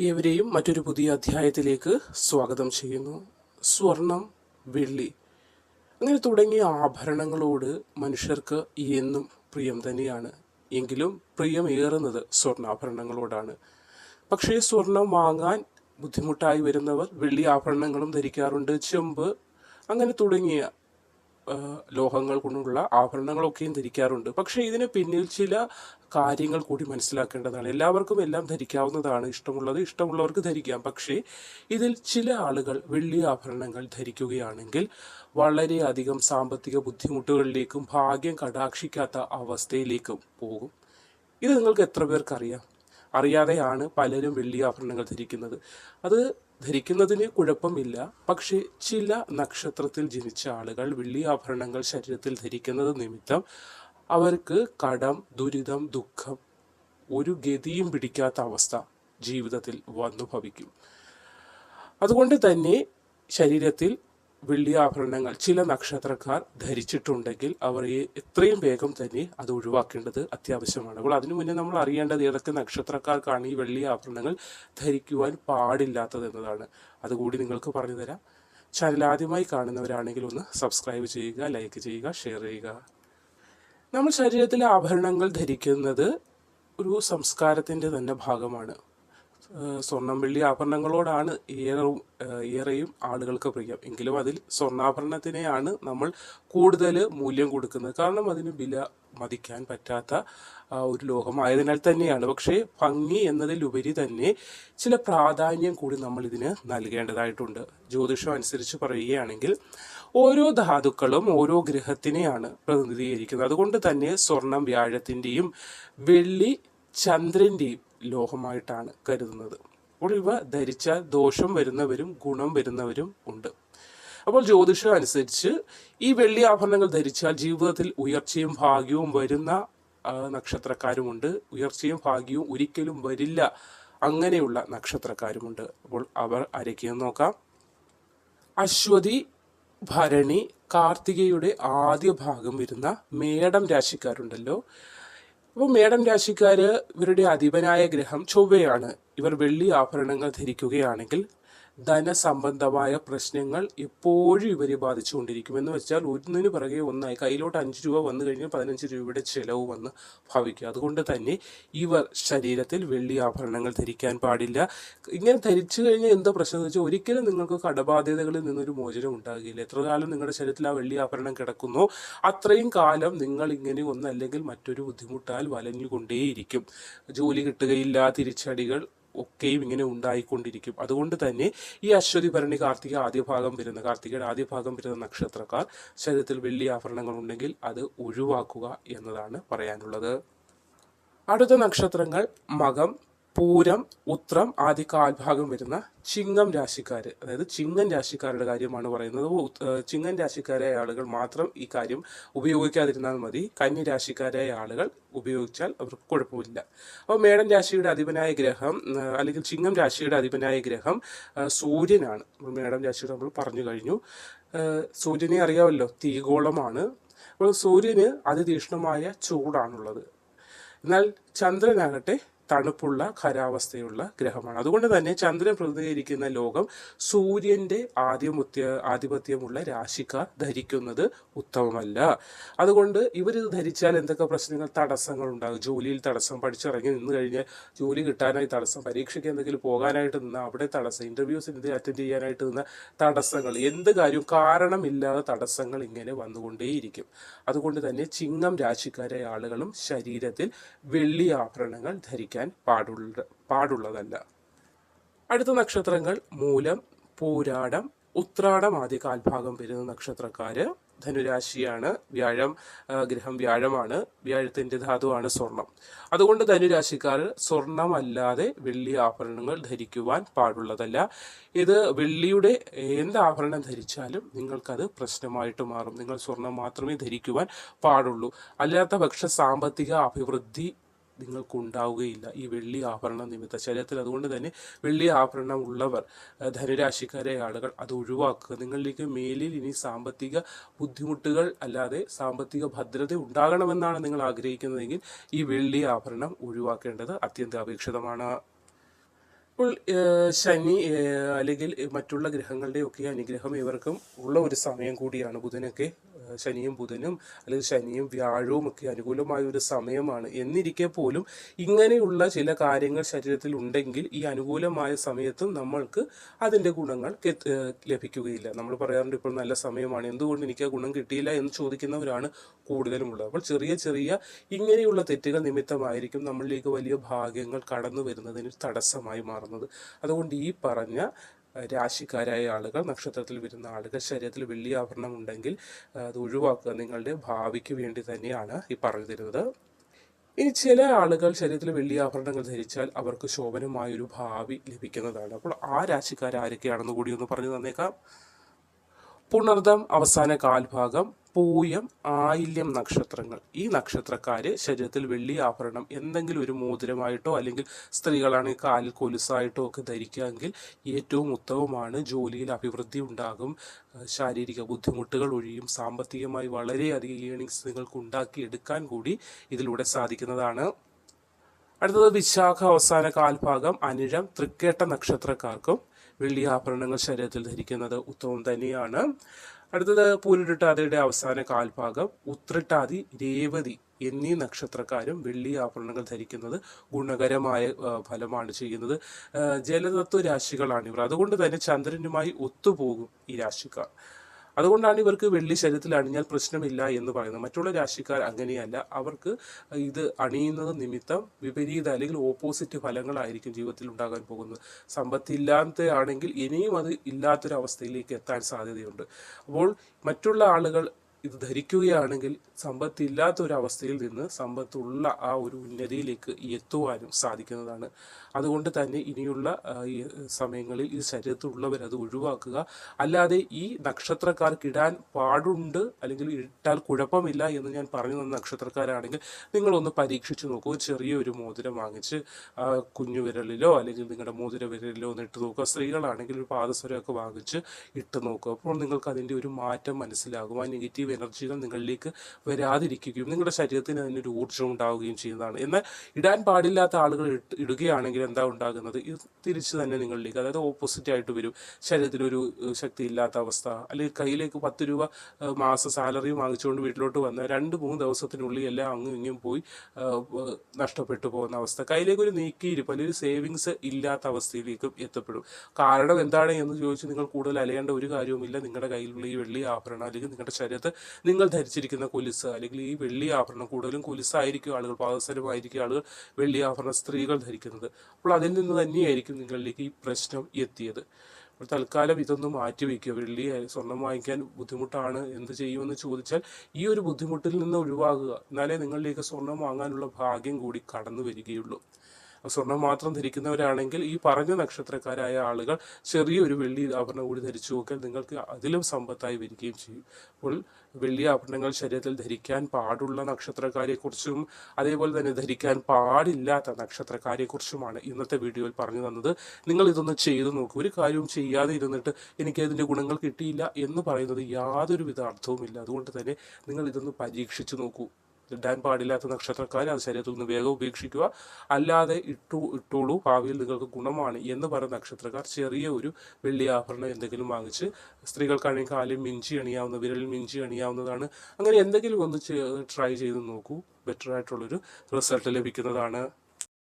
ഏവരെയും മറ്റൊരു പുതിയ അധ്യായത്തിലേക്ക് സ്വാഗതം ചെയ്യുന്നു. സ്വർണം വെള്ളി അങ്ങനെ തുടങ്ങിയ ആഭരണങ്ങളോട് മനുഷ്യർക്ക് എന്നും പ്രിയം തന്നെയാണ്. എങ്കിലും പ്രിയമേറുന്നത് സ്വർണാഭരണങ്ങളോടാണ്. പക്ഷേ സ്വർണം വാങ്ങാൻ ബുദ്ധിമുട്ടായി വരുന്നവർ വെള്ളി ആഭരണങ്ങളും ധരിക്കാറുണ്ട്. ചെമ്പ് അങ്ങനെ തുടങ്ങിയ ലോഹങ്ങൾ കൊണ്ടുള്ള ആഭരണങ്ങളൊക്കെയും ധരിക്കാറുണ്ട്. പക്ഷേ ഇതിന് പിന്നിൽ ചില കാര്യങ്ങൾ കൂടി മനസ്സിലാക്കേണ്ടതാണ്. എല്ലാവർക്കും എല്ലാം ധരിക്കാവുന്നതാണ്. ഇഷ്ടമുള്ളത് ഇഷ്ടമുള്ളവർക്ക് ധരിക്കാം. പക്ഷേ ഇതിൽ ചില ആളുകൾ വെള്ളി ആഭരണങ്ങൾ ധരിക്കുകയാണെങ്കിൽ വളരെയധികം സാമ്പത്തിക ബുദ്ധിമുട്ടുകളിലേക്കും ഭാഗ്യം കടാക്ഷിക്കാത്ത അവസ്ഥയിലേക്കും പോകും. ഇത് നിങ്ങൾക്ക് എത്ര പേർക്കറിയാം? അറിയാതെയാണ് പലരും വെള്ളി ആഭരണങ്ങൾ ധരിക്കുന്നത്. അത് ധരിക്കുന്നതിന് കുഴപ്പമില്ല. പക്ഷേ ചില നക്ഷത്രത്തിൽ ജനിച്ച ആളുകൾ വെള്ളി ആഭരണങ്ങൾ ശരീരത്തിൽ ധരിക്കുന്നത് നിമിത്തം അവർക്ക് കടം ദുരിതം ദുഃഖം ഒരു ഗതിയും പിടിക്കാത്ത അവസ്ഥ ജീവിതത്തിൽ വന്നു ഭവിക്കും അതുകൊണ്ട് തന്നെ ശരീരത്തിൽ വെള്ളി ആഭരണങ്ങൾ. ചില നക്ഷത്രക്കാർ ധരിച്ചിട്ടുണ്ടെങ്കിൽ അവർ എത്രയും വേഗം തന്നെ അത് ഒഴിവാക്കേണ്ടത് അത്യാവശ്യമാണ്. അപ്പോൾ അതിനു മുന്നേ നമ്മൾ അറിയേണ്ടത് ഏതൊക്കെ നക്ഷത്രക്കാർക്കാണ് ഈ വെള്ളി ആഭരണങ്ങൾ ധരിക്കുവാൻ പാടില്ലാത്തത് എന്നതാണ്. അതുകൂടി നിങ്ങൾക്ക് പറഞ്ഞു തരാം ചാനൽ ആദ്യമായി കാണുന്നവരാണെങ്കിൽ ഒന്ന് സബ്സ്ക്രൈബ് ചെയ്യുക ലൈക്ക് ചെയ്യുക ഷെയർ ചെയ്യുക. നമ്മൾ ശരീരത്തിലെ ആഭരണങ്ങൾ ധരിക്കുന്നത് ഒരു സംസ്കാരത്തിന്റെ തന്നെ ഭാഗമാണ്. ഏഹ് സ്വർണം വെള്ളി ആഭരണങ്ങളോടാണ് ഏറെ ഏറെയും ആളുകൾക്ക് പ്രിയം. എങ്കിലും അതിൽ സ്വർണാഭരണത്തിനെയാണ് നമ്മൾ കൂടുതൽ മൂല്യം കൊടുക്കുന്നത്. കാരണം അതിന് വില മതിക്കാൻ പറ്റാത്ത ഒരു ലോകമായതിനാൽ തന്നെയാണ്. പക്ഷേ ഭംഗി എന്നതിലുപരി തന്നെ ചില പ്രാധാന്യം കൂടി നമ്മൾ ഇതിന് നൽകേണ്ടതായിട്ടുണ്ട്. ജ്യോതിഷം അനുസരിച്ച് പറയുകയാണെങ്കിൽ ഓരോ ധാതുക്കളും ഓരോ ഗ്രഹത്തിനെയാണ് പ്രതിനിധീകരിക്കുന്നത്. അതുകൊണ്ട് തന്നെ സ്വർണം വ്യാഴത്തിന്റെയും വെള്ളി ചന്ദ്രന്റെയും ലോഹമായിട്ടാണ് കരുതുന്നത്. അപ്പോൾ ഇവ ധരിച്ചാൽ ദോഷം വരുന്നവരും ഗുണം വരുന്നവരും ഉണ്ട്. അപ്പോൾ ജ്യോതിഷം അനുസരിച്ച് ഈ വെള്ളി ആഭരണങ്ങൾ ധരിച്ചാൽ ജീവിതത്തിൽ ഉയർച്ചയും ഭാഗ്യവും വരുന്ന നക്ഷത്രക്കാരുമുണ്ട്. ഉയർച്ചയും ഭാഗ്യവും ഒരിക്കലും വരില്ല. അങ്ങനെയുള്ള നക്ഷത്രക്കാരുമുണ്ട്. അപ്പോൾ അവർ ആരൊക്കെയെന്ന് നോക്കാം. അശ്വതി ഭരണി കാർത്തികയുടെ ആദ്യ ഭാഗം വരുന്ന മേടം രാശിക്കാരുണ്ടല്ലോ. അപ്പോൾ മേടം രാശിക്കാര് ഇവരുടെ അധിപനായ ഗ്രഹം ചൊവ്വയാണ്. ഇവർ വെള്ളി ആഭരണങ്ങൾ ധരിക്കുകയാണെങ്കിൽ ധനസംബന്ധമായ പ്രശ്നങ്ങൾ എപ്പോഴും ഇവരെ ബാധിച്ചുകൊണ്ടിരിക്കും എന്ന് വെച്ചാൽ ഒന്നിനു പിറകെ ഒന്നായി കയ്യിലോട്ട് അഞ്ച് രൂപ വന്നു കഴിഞ്ഞാൽ പതിനഞ്ച് രൂപയുടെ ചിലവ് വന്ന് ഭാവിക്കും. അതുകൊണ്ട് തന്നെ ഇവർ ശരീരത്തിൽ വെള്ളി ആഭരണങ്ങൾ ധരിക്കാൻ പാടില്ല. ഇങ്ങനെ ധരിച്ചു കഴിഞ്ഞാൽ എന്താ പ്രശ്നം എന്ന് വെച്ചാൽ ഒരിക്കലും നിങ്ങൾക്ക് കടബാധ്യതകളിൽ നിന്നൊരു മോചനം ഉണ്ടാകില്ല. എത്ര കാലം നിങ്ങളുടെ ശരീരത്തിൽ ആ വെള്ളി ആഭരണം കിടക്കുന്നു അത്രയും കാലം നിങ്ങൾ ഇങ്ങനെ ഒന്നല്ലെങ്കിൽ മറ്റൊരു ബുദ്ധിമുട്ടാൽ വലഞ്ഞുകൊണ്ടേയിരിക്കും ജോലി കിട്ടുകയില്ല തിരിച്ചടികൾ ഒക്കെയും ഇങ്ങനെ ഉണ്ടായിക്കൊണ്ടിരിക്കും. അതുകൊണ്ട് തന്നെ ഈ അശ്വതി ഭരണി കാർത്തിക ആദ്യ ഭാഗം വരുന്ന കാർത്തികയുടെ ആദ്യ ഭാഗം വരുന്ന നക്ഷത്രക്കാർ ശരീരത്തിൽ വെള്ളി ആഭരണങ്ങൾ ഉണ്ടെങ്കിൽ അത് ഒഴിവാക്കുക എന്നതാണ് പറയാനുള്ളത്. അടുത്ത നക്ഷത്രങ്ങൾ മകം പൂരം ഉത്രം ആദ്യ കാൽഭാഗം വരുന്ന ചിങ്ങം രാശിക്കാർ അതായത് ചിങ്ങൻ രാശിക്കാരുടെ കാര്യമാണ് പറയുന്നത്. ചിങ്ങൻ രാശിക്കാരായ ആളുകൾ മാത്രം ഈ കാര്യം ഉപയോഗിക്കാതിരുന്നാൽ മതി. കന്നി രാശിക്കാരായ ആളുകൾ ഉപയോഗിച്ചാൽ അവർക്ക് കുഴപ്പമില്ല. അപ്പോൾ മേടൻ രാശിയുടെ അധിപനായ ഗ്രഹം അല്ലെങ്കിൽ ചിങ്ങം രാശിയുടെ അധിപനായ ഗ്രഹം സൂര്യനാണ്. മേടം രാശിയുടെ നമ്മൾ പറഞ്ഞു കഴിഞ്ഞു. സൂര്യനെ അറിയാമല്ലോ തീഗോളമാണ് അപ്പോൾ സൂര്യന് അതിതീക്ഷ്ണമായ ചൂടാണുള്ളത്. എന്നാൽ ചന്ദ്രനാകട്ടെ തണുപ്പുള്ള ഖരാവസ്ഥയുള്ള ഗ്രഹമാണ്. അതുകൊണ്ട് തന്നെ ചന്ദ്രൻ പ്രതിനിധീകരിക്കുന്ന ലോകം സൂര്യന്റെ ആധിപത്യ ആധിപത്യമുള്ള രാശിക്കാർ ധരിക്കുന്നത് ഉത്തമമല്ല. അതുകൊണ്ട് ഇവരിത് ധരിച്ചാൽ എന്തൊക്കെ പ്രശ്നങ്ങൾ തടസ്സങ്ങൾ ഉണ്ടാകും? ജോലിയിൽ തടസ്സം പഠിച്ചിറങ്ങി നിന്ന് കഴിഞ്ഞാൽ ജോലി കിട്ടാനായി തടസ്സം പരീക്ഷയ്ക്ക് എന്തെങ്കിലും പോകാനായിട്ട് നിന്ന് അവിടെ തടസ്സം ഇന്റർവ്യൂസിന് അറ്റൻഡ് ചെയ്യാനായിട്ട് നിന്ന തടസ്സങ്ങൾ എന്ത് കാര്യവും കാരണമില്ലാതെ തടസ്സങ്ങൾ ഇങ്ങനെ വന്നുകൊണ്ടേയിരിക്കും. അതുകൊണ്ട് തന്നെ ചിങ്ങം രാശിക്കാരായ ആളുകളും ശരീരത്തിൽ വെള്ളി ആഭരണങ്ങൾ ധരിക്കാൻ പാടുള്ള പാടുള്ളതല്ല. അടുത്ത നക്ഷത്രങ്ങൾ മൂലം പൂരാടം ഉത്രാടം ആദ്യ കാൽഭാഗം വരുന്ന നക്ഷത്രക്കാര് ധനുരാശിയാണ്. വ്യാഴം ഗ്രഹം വ്യാഴമാണ്. വ്യാഴത്തിന്റെ ധാതുവാണ് സ്വർണം. അതുകൊണ്ട് ധനുരാശിക്കാർ സ്വർണമല്ലാതെ വെള്ളി ആഭരണങ്ങൾ ധരിക്കുവാൻ പാടുള്ളതല്ല. ഇത് വെള്ളിയുടെ എന്ത് ആഭരണം ധരിച്ചാലും നിങ്ങൾക്കത് പ്രശ്നമായിട്ട് മാറും. നിങ്ങൾ സ്വർണം മാത്രമേ ധരിക്കുവാൻ പാടുള്ളൂ. അല്ലാത്ത പക്ഷ സാമ്പത്തിക അഭിവൃദ്ധി നിങ്ങൾക്കുണ്ടാവുകയില്ല ഈ വെള്ളി ആഭരണ നിമിത്ത. ശരീരത്തിൽ അതുകൊണ്ട് തന്നെ വെള്ളി ആഭരണം ഉള്ളവർ ധനുരാശിക്കാരെ ആളുകൾ അത് ഒഴിവാക്കുക. നിങ്ങളിലേക്ക് മേലിൽ ഇനി സാമ്പത്തിക ബുദ്ധിമുട്ടുകൾ അല്ലാതെ സാമ്പത്തിക ഭദ്രത ഉണ്ടാകണമെന്നാണ് നിങ്ങൾ ആഗ്രഹിക്കുന്നതെങ്കിൽ ഈ വെള്ളി ആഭരണം ഒഴിവാക്കേണ്ടത് അത്യന്താപേക്ഷിതമാണ്. ഇപ്പോൾ ശനി അല്ലെങ്കിൽ മറ്റുള്ള ഗ്രഹങ്ങളുടെയൊക്കെ അനുഗ്രഹം ഇവർക്കും ഉള്ള ഒരു സമയം കൂടിയാണ് ബുധനൊക്കെ. ശനിയും ബുധനും അല്ലെങ്കിൽ ശനിയും വ്യാഴവും ഒക്കെ അനുകൂലമായ ഒരു സമയമാണ്. എന്നിരിക്കെ പോലും ഇങ്ങനെയുള്ള ചില കാര്യങ്ങൾ ശരീരത്തിൽ ഉണ്ടെങ്കിൽ ഈ അനുകൂലമായ സമയത്തും നമ്മൾക്ക് അതിന്റെ ഗുണങ്ങൾ ലഭിക്കുകയില്ല. നമ്മൾ പറയാറുണ്ട് ഇപ്പോൾ നല്ല സമയമാണ്. എന്തുകൊണ്ട് എനിക്ക് ആ ഗുണം കിട്ടിയില്ല എന്ന് ചോദിക്കുന്നവരാണ് കൂടുതലും ഉള്ളത് അപ്പോൾ ചെറിയ ചെറിയ ഇങ്ങനെയുള്ള തെറ്റുകൾ നിമിത്തമായിരിക്കും നമ്മളിലേക്ക് വലിയ ഭാഗ്യങ്ങൾ കടന്നു വരുന്നതിന് തടസ്സമായി മാറുന്നത്. അതുകൊണ്ട് ഈ പറഞ്ഞ രാശിക്കാരായ ആളുകൾ നക്ഷത്രത്തിൽ വരുന്ന ആളുകൾ ശരീരത്തിൽ വെള്ളി ആഭരണം ഉണ്ടെങ്കിൽ അത് ഒഴിവാക്കുക നിങ്ങളുടെ ഭാവിക്ക് വേണ്ടി തന്നെയാണ് ഈ പറഞ്ഞു തരുന്നത്. ഇനി ചില ആളുകൾ ശരീരത്തിൽ വെള്ളി ആഭരണങ്ങൾ ധരിച്ചാൽ അവർക്ക് ശോഭനമായൊരു ഭാവി ലഭിക്കുന്നതാണ്. അപ്പോൾ ആ രാശിക്കാർ ആരൊക്കെയാണെന്ന് കൂടി ഒന്ന് പറഞ്ഞു തന്നേക്കാം. പുണർദം അവസാന കാൽഭാഗം പൂയം ആയില്യം നക്ഷത്രങ്ങൾ. ഈ നക്ഷത്രക്കാര് ശരീരത്തിൽ വെള്ളി ആഭരണം എന്തെങ്കിലും ഒരു മോതിരമായിട്ടോ അല്ലെങ്കിൽ സ്ത്രീകളാണെങ്കിൽ കാലിൽ കൊലുസായിട്ടോ ഒക്കെ ധരിക്കാമെങ്കിൽ ഏറ്റവും ഉത്തമമാണ് ജോലിയിൽ അഭിവൃദ്ധി ഉണ്ടാകും. ശാരീരിക ബുദ്ധിമുട്ടുകൾ ഒഴിയും. സാമ്പത്തികമായി വളരെയധികം ഏണിങ്സ് നിങ്ങൾക്ക് ഉണ്ടാക്കിയെടുക്കാൻ കൂടി ഇതിലൂടെ സാധിക്കുന്നതാണ്. അടുത്തത് വിശാഖ അവസാന കാൽഭാഗം അനിഴം തൃക്കേട്ട നക്ഷത്രക്കാർക്കും വെള്ളി ആഭരണങ്ങൾ ശരീരത്തിൽ ധരിക്കുന്നത് ഉത്തമം തന്നെയാണ്. അടുത്തത് പൂരിട്ടാതിയുടെ അവസാന കാൽഭാഗം ഉത്രട്ടാതി രേവതി എന്നീ നക്ഷത്രക്കാരും വെള്ളി ആഭരണങ്ങൾ ധരിക്കുന്നത് ഗുണകരമായ ഫലമാണ് ചെയ്യുന്നത്. ജലതത്വ രാശികളാണ് ഇവർ. അതുകൊണ്ട് തന്നെ ചന്ദ്രനുമായി ഒത്തുപോകും ഈ രാശിക്കാർ. അതുകൊണ്ടാണ് ഇവർക്ക് വെള്ളി ശരീരത്തിൽ അണിഞ്ഞാൽ പ്രശ്നമില്ല എന്ന് പറയുന്നത്. മറ്റുള്ള രാശിക്കാർ അങ്ങനെയല്ല. അവർക്ക് ഇത് അണിയുന്നത് നിമിത്തം വിപരീത അല്ലെങ്കിൽ ഓപ്പോസിറ്റ് ഫലങ്ങളായിരിക്കും ജീവിതത്തിൽ ഉണ്ടാകാൻ പോകുന്നത്. സമ്പത്തില്ലാത്ത ആണെങ്കിൽ ഇനിയും അത് ഇല്ലാത്തൊരവസ്ഥയിലേക്ക് എത്താൻ സാധ്യതയുണ്ട്. അപ്പോൾ മറ്റുള്ള ആളുകൾ ഇത് ധരിക്കുകയാണെങ്കിൽ സമ്പത്തില്ലാത്ത ഒരു അവസ്ഥയിൽ നിന്ന് സമ്പത്തുള്ള ആ ഒരു ഉന്നതിയിലേക്ക് എത്തുവാനും സാധിക്കുന്നതാണ്. അതുകൊണ്ട് തന്നെ ഇനിയുള്ള സമയങ്ങളിൽ ഈ ശരീരത്തിലുള്ളവർ അത് ഒഴിവാക്കുക. അല്ലാതെ ഈ നക്ഷത്രക്കാർക്ക് ഇടാൻ പാടുണ്ട് അല്ലെങ്കിൽ ഇട്ടാൽ കുഴപ്പമില്ല എന്ന് ഞാൻ പറഞ്ഞു തന്ന നക്ഷത്രക്കാരാണെങ്കിൽ നിങ്ങളൊന്ന് പരീക്ഷിച്ച് നോക്കൂ. ചെറിയൊരു മോതിരം വാങ്ങിച്ച് കുഞ്ഞു വിരലിലോ അല്ലെങ്കിൽ നിങ്ങളുടെ മോതിര വിരലിലോ ഒന്ന് ഇട്ട് നോക്കുക. സ്ത്രീകളാണെങ്കിൽ ഒരു പാദസരമൊക്കെ വാങ്ങിച്ച് ഇട്ട് നോക്കുക. അപ്പോൾ നിങ്ങൾക്ക് അതിന്റെ ഒരു മാറ്റം മനസ്സിലാകും. ആ നെഗറ്റീവ് എനർജികൾ നിങ്ങളിലേക്ക് വരാതിരിക്കുകയും നിങ്ങളുടെ ശരീരത്തിന് അതിനൊരു ഊർജം ഉണ്ടാവുകയും ചെയ്യുന്നതാണ്. എന്നാൽ ഇടാൻ പാടില്ലാത്ത ആളുകൾ ഇടുകയാണെങ്കിൽ എന്താ ഉണ്ടാകുന്നത്? ഇത് തിരിച്ച് തന്നെ നിങ്ങളിലേക്ക് അതായത് ഓപ്പോസിറ്റ് ആയിട്ട് വരും. ശരീരത്തിനൊരു ശക്തി ഇല്ലാത്ത അവസ്ഥ. അല്ലെങ്കിൽ കയ്യിലേക്ക് പത്ത് രൂപ മാസ സാലറി വാങ്ങിച്ചുകൊണ്ട് വീട്ടിലോട്ട് വന്ന രണ്ട് മൂന്ന് ദിവസത്തിനുള്ളിൽ എല്ലാം അങ്ങും ഇങ്ങും പോയി നഷ്ടപ്പെട്ടു പോകുന്ന അവസ്ഥ. കയ്യിലേക്ക് ഒരു നീക്കിയിരിപ്പ് അല്ലെങ്കിൽ ഒരു സേവിങ്സ് ഇല്ലാത്ത അവസ്ഥയിലേക്കും എത്തപ്പെടും. കാരണം എന്താണ് എന്ന് ചോദിച്ചാൽ നിങ്ങൾ കൂടുതൽ അലയേണ്ട ഒരു കാര്യവുമില്ല. നിങ്ങളുടെ കയ്യിലുള്ള ഈ വെള്ളി ആഭരണം അല്ലെങ്കിൽ നിങ്ങളുടെ ശരീരത്ത് നിങ്ങൾ ധരിച്ചിരിക്കുന്ന കൊലുസ് അല്ലെങ്കിൽ ഈ വെള്ളി ആഭരണം കൂടുതലും കൊലുസായിരിക്കും ആളുകൾ പാദസരമായിരിക്കും ആളുകൾ വെള്ളി ആഭരണ സ്ത്രീകൾ ധരിക്കുന്നത്. അപ്പോൾ അതിൽ നിന്ന് തന്നെയായിരിക്കും നിങ്ങളിലേക്ക് ഈ പ്രശ്നം എത്തിയത്. അപ്പോൾ തൽക്കാലം ഇതൊന്ന് മാറ്റിവെക്കുക. വെള്ളി സ്വർണം വാങ്ങിക്കാൻ ബുദ്ധിമുട്ടാണ് എന്ത് ചെയ്യുമെന്ന് ചോദിച്ചാൽ ഈ ഒരു ബുദ്ധിമുട്ടിൽ നിന്ന് ഒഴിവാകുക. എന്നാലേ നിങ്ങളിലേക്ക് സ്വർണം വാങ്ങാനുള്ള ഭാഗ്യം കൂടി കടന്നു വരികയുള്ളൂ. സ്വർണം മാത്രം ധരിക്കുന്നവരാണെങ്കിൽ ഈ പറഞ്ഞ നക്ഷത്രക്കാരായ ആളുകൾ ചെറിയൊരു വെള്ളി ആഭരണം കൂടി ധരിച്ചു നോക്കിയാൽ നിങ്ങൾക്ക് അതിലും സമ്പത്തായി വരികയും ചെയ്യും. അപ്പോൾ വെള്ളി ആഭരണങ്ങൾ ശരീരത്തിൽ ധരിക്കാൻ പാടുള്ള നക്ഷത്രക്കാരെക്കുറിച്ചും അതേപോലെ തന്നെ ധരിക്കാൻ പാടില്ലാത്ത നക്ഷത്രക്കാരെക്കുറിച്ചുമാണ് ഇന്നത്തെ വീഡിയോയിൽ പറഞ്ഞു തന്നത്. നിങ്ങൾ ഇതൊന്ന് ചെയ്തു നോക്കൂ. ഒരു കാര്യവും ചെയ്യാതെ ഇരുന്നിട്ട് എനിക്ക് അതിന്റെ ഗുണങ്ങൾ കിട്ടിയില്ല എന്ന് പറയുന്നത് യാതൊരു വിധ അർത്ഥവുമില്ല. അതുകൊണ്ട് തന്നെ നിങ്ങൾ ഇതൊന്ന് പരീക്ഷിച്ചു നോക്കൂ. ഇടാൻ പാടില്ലാത്ത നക്ഷത്രക്കാർ അത് ശരീരത്തിൽ നിന്ന് വേഗം ഉപേക്ഷിക്കുക. അല്ലാതെ ഇട്ടു ഇട്ടോളൂ. ഭാവിയിൽ നിങ്ങൾക്ക് ഗുണമാണ് എന്ന് പറയുന്ന നക്ഷത്രക്കാർ ചെറിയ ഒരു വെള്ളി ആഭരണം എന്തെങ്കിലും വാങ്ങിച്ച് സ്ത്രീകൾക്കാണെങ്കിൽ കാലിൽ മിഞ്ചി അണിയാവുന്ന വിരലിൽ മിഞ്ചി അണിയാവുന്നതാണ്. അങ്ങനെ എന്തെങ്കിലും ഒന്ന് ട്രൈ ചെയ്ത് നോക്കൂ. ബെറ്റർ ആയിട്ടുള്ളൊരു റിസൾട്ട് ലഭിക്കുന്നതാണ്.